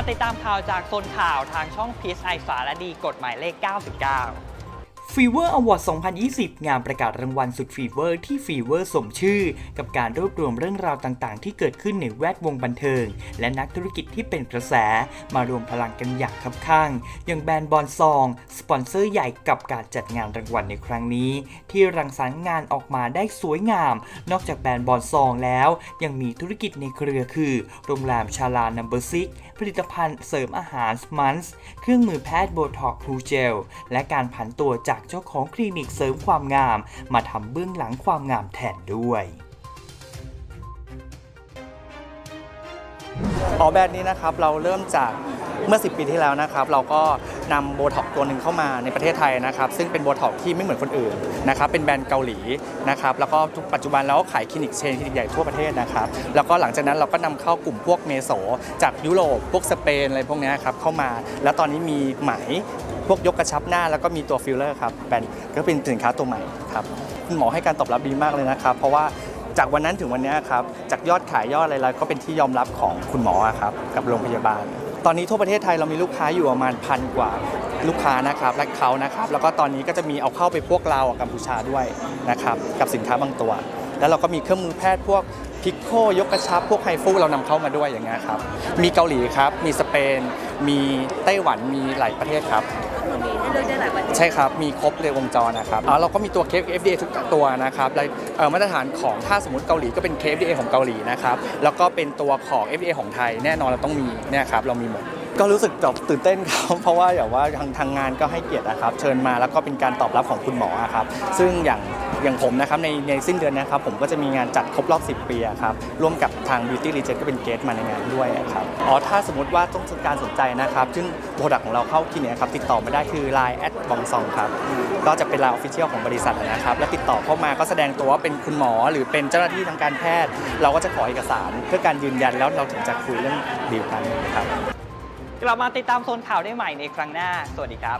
มาติดตามข่าวจากโซนข่าวทางช่องพีซไอสารดีกฎหมายเลข 99 ฟีเวอร์อวอร์ด2020 งานประกาศรางวัลสุดฟีเวอร์ที่ฟีเวอร์สมชื่อ กับการรวบรวมเรื่องราวต่างๆ ที่เกิดขึ้นในแวดวงบันเทิง และนักธุรกิจที่เป็นกระแส มารวมพลังกันอย่างคับข้าง อย่างแบรนด์บอลซอง สปอนเซอร์ใหญ่กับการจัดงานรางวัลในครั้งนี้ ที่รังสรรค์งานออกมาได้สวยงาม นอกจากแบรนด์บอลซองแล้ว ยังมีธุรกิจในเครือคือ โรงแรมชาลานัมเบอร์ซิกผลิตภัณฑ์เสริมอาหารสมันส์เครื่องมือแพทย์โบท็อกคูเจลและการผันตัวจากเจ้าของคลินิกเสริมความงาม มาทำเบื้องหลังความงามแทนด้วยอ๋อแบรนด์นี้นะครับเราเริ่มจากเมื่อ 10 ปีที่แล้วนะครับ เราก็นำโบท็อกตัวหนึ่งเข้ามาในประเทศไทยนะครับ ซึ่งเป็นโบท็อกที่ไม่เหมือนคนอื่นนะครับเป็นแบรนด์เกาหลีนะครับแล้วก็ทุกปัจจุบันเราก็ขายคลินิกเชนคลินิกใหญ่ทั่วประเทศนะครับแล้วก็หลังจากนั้นเราก็นำเข้ากลุ่มพวกเมโสจากยุโรปพวกสเปนอะไรพวกนี้ครับเข้ามา แล้วตอนนี้มีไหม พวกยกกระชับหน้าแล้วก็มีตัวฟิลเลอร์ครับแบรนด์ก็เป็นสินค้าตัวใหม่ครับคุณหมอให้การตอบรับดีมากเลยนะครับ เพราะว่าจากวันนั้นถึงวันนี้ครับจากยอดขายยอดอะไรแล้วก็เป็นที่ยอมรับของคุณหมอครับกับโรงพยาบาล ตอนนี้ทั่วประเทศไทยเรามีลูกค้าอยู่ประมาณพันกว่าลูกค้านะครับและเขานะครับ แล้วก็ตอนนี้ก็จะมีเอาเข้าไปพวกลาวกัมพูชาด้วยนะครับกับสินค้าบางตัว แล้วเราก็มีเครื่องมือแพทย์พวกพิกโคยกกระชับพวกไฮฟูเรานำเข้ามาด้วยอย่างเงี้ยครับมีเกาหลีครับมีสเปน มีไต้หวันมีหลายประเทศครับ ให้เลือกได้หลายประเทศใช่ครับ มีครบเลยวงจรนะครับอ่าเราก็มีตัวเคฟ FDA ทุกตัวนะครับและเอ่อมาตรฐานของถ้าสมมติเกาหลีก็เป็นเคฟ FDA ของเกาหลีนะครับ แล้วก็เป็นตัวของ FDA ของไทย แน่นอนเราต้องมีเนี่ยครับเรามีหมด ก็รู้สึกแบบตื่นเต้นครับ เพราะว่าอย่างว่าทางทางงานก็ให้เกียรตินะครับ เชิญมาแล้วก็เป็นการตอบรับของคุณหมออะครับ ซึ่งอย่าง อย่างผมนะครับในในสิ้นเดือนนะครับผมก็จะมีงานจัดครบรอบ 10 ปีอะครับร่วมกับทาง Beauty Legend ก็เป็นเกสมาในงานด้วยครับอ๋อถ้าสมมติว่าต้องการสนใจนะครับ ซึ่งโปรดักต์ของเราเข้าที่เนี่ยครับติดต่อมาได้คือ Line แอดบองซองครับก็จะเป็น Line Official ของบริษัทนะครับ และติดต่อเข้ามาก็แสดงตัวว่าเป็นคุณหมอ หรือเป็นเจ้าหน้าที่ทางการแพทย์ เราก็จะขอเอกสาร เพื่อการยืนยันแล้วเราถึงจะคุยเรื่องดีลกันครับกลับมาติดตามโซนข่าวได้ใหม่ในครั้งหน้า สวัสดีครับ